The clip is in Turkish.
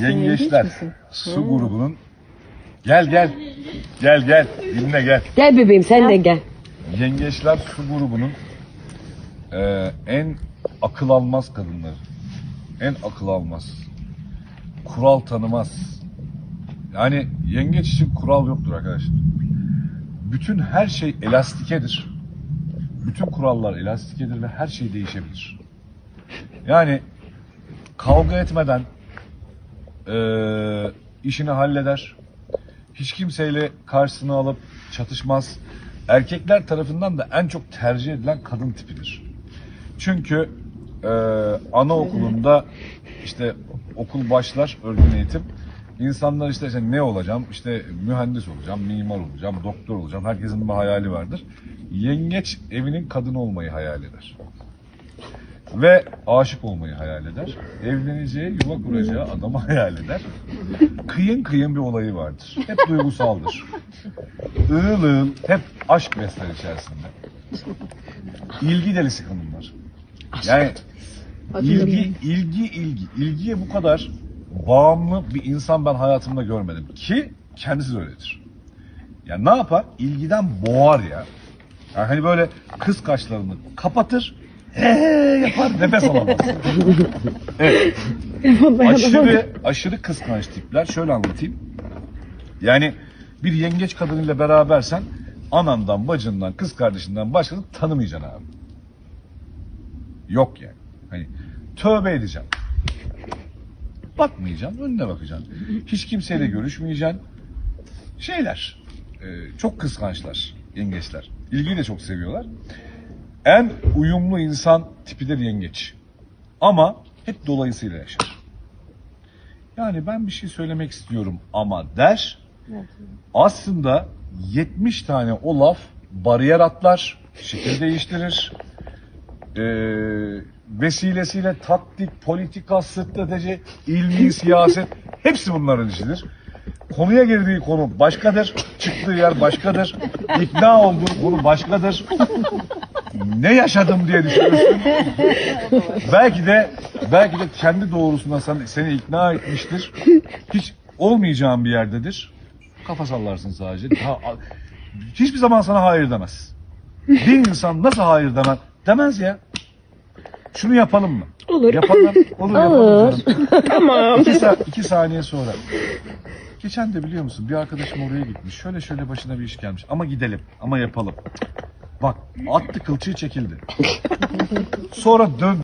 Yengeçler su grubunun Gel gel. Gel gel. Dinle gel. Gel bebeğim sen de gel. Yengeçler su grubunun e, en akıl almaz kadınları. En akıl almaz. Kural tanımaz. Yani yengeç için kural yoktur arkadaşlar. Bütün her şey elastikedir. Bütün kurallar elastikedir ve her şey değişebilir. Yani kavga etmeden e, işini halleder. Hiç kimseyle karşısına alıp çatışmaz. Erkekler tarafından da en çok tercih edilen kadın tipidir. Çünkü e, anaokulunda işte okul başlar örgün eğitim. İnsanlar işte, işte ne olacağım, işte mühendis olacağım, mimar olacağım, doktor olacağım. Herkesin bir hayali vardır. Yengeç evinin kadını olmayı hayal eder. Ve aşık olmayı hayal eder. Evleneceği, yuva kuracağı adamı hayal eder. Kıyın kıyın bir olayı vardır. Hep duygusaldır. Iğıl ığıl, hep aşk besler içerisinde. İlgi delisi kadınlar. Yani ilgi, ilgi, ilgi. İlgiye bu kadar bağımlı bir insan ben hayatımda görmedim. Ki kendisi de öyledir. Ya ne yapar? İlgiden boğar ya. Yani hani böyle kız kaşlarını kapatır, he yapar, nefes alamaz. evet. Aşırı, aşırı kıskanç tipler. Şöyle anlatayım. Yani bir yengeç kadınıyla berabersen anandan, bacından, kız kardeşinden başkasını tanımayacaksın abi. Yok yani. Hani tövbe edeceğim. Bakmayacaksın, önüne bakacaksın. Hiç kimseyle görüşmeyeceksin. Şeyler, çok kıskançlar, yengeçler. İlgiyi de çok seviyorlar. En uyumlu insan tipidir yengeç. Ama hep dolayısıyla yaşar. Yani ben bir şey söylemek istiyorum ama der. Aslında 70 tane o laf bariyer atlar, şekil değiştirir. Ee, vesilesiyle taktik, politika, strateji, ilmi, siyaset hepsi bunların işidir. Konuya girdiği konu başkadır, çıktığı yer başkadır, ikna olduğu konu başkadır. Ne yaşadım diye düşünürsün. belki de belki de kendi doğrusunda sen, seni ikna etmiştir. Hiç olmayacağın bir yerdedir. Kafa sallarsın sadece. Daha, hiçbir zaman sana hayır demez. Bir insan nasıl hayır demez? Demez ya. Şunu yapalım mı? Olur. Yapalım. Olur yapalım. Olur. canım. tamam. İki, sa- iki saniye sonra. Geçen de biliyor musun bir arkadaşım oraya gitmiş. Şöyle şöyle başına bir iş gelmiş. Ama gidelim. Ama yapalım. Bak attı kılçığı çekildi. Sonra dön